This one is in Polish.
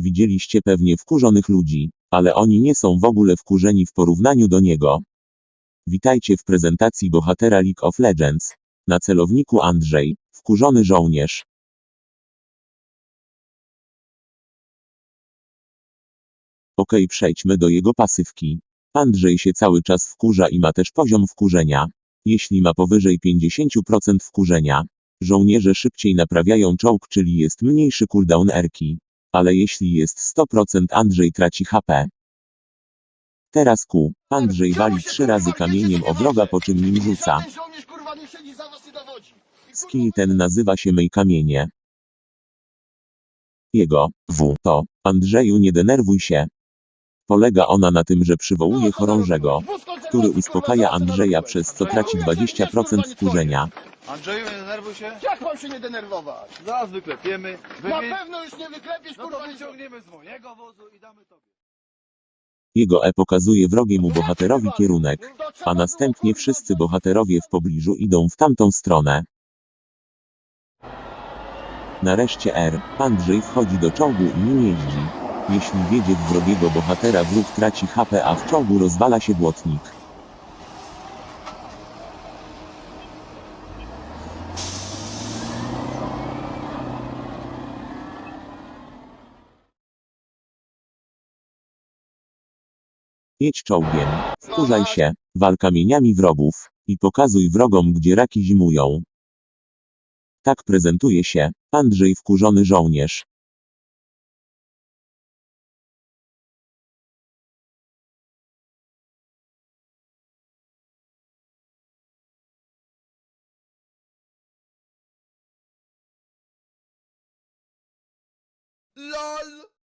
Widzieliście pewnie wkurzonych ludzi, ale oni nie są w ogóle wkurzeni w porównaniu do niego. Witajcie w prezentacji bohatera League of Legends. Na celowniku Andrzej, wkurzony żołnierz. Okej, przejdźmy do jego pasywki. Andrzej się cały czas wkurza i ma też poziom wkurzenia. Jeśli ma powyżej 50% wkurzenia, żołnierze szybciej naprawiają czołg, czyli jest mniejszy cooldown erki. Ale jeśli jest 100% Andrzej traci HP. Teraz Q. Andrzej wali trzy razy kamieniem o wroga, po czym nim rzuca. Skill ten nazywa się myj kamienie. Jego, W, to, Andrzeju nie denerwuj się. Polega ona na tym, że przywołuje chorążego, który uspokaja Andrzeja przez co traci 20% wkurzenia. Andrzeju, nie denerwuj się. Jak mam się nie denerwować? Zaraz wyklepiemy. Na Wymi... pewno już nie wyklepiesz No to kurwa nie wyciągniemy z mojego wozu i damy tobie. Jego E pokazuje wrogiemu bohaterowi kierunek, a następnie wszyscy bohaterowie w pobliżu idą w tamtą stronę. Nareszcie R. Andrzej wchodzi do czołgu i nim jeździ. Jeśli wiedzie w wrogiego bohatera wróg traci HP, a w czołgu rozwala się błotnik. Jedź czołgiem, wkurzaj się, wal kamieniami wrogów i pokazuj wrogom, gdzie raki zimują. Tak prezentuje się Andrzej wkurzony żołnierz. LOL!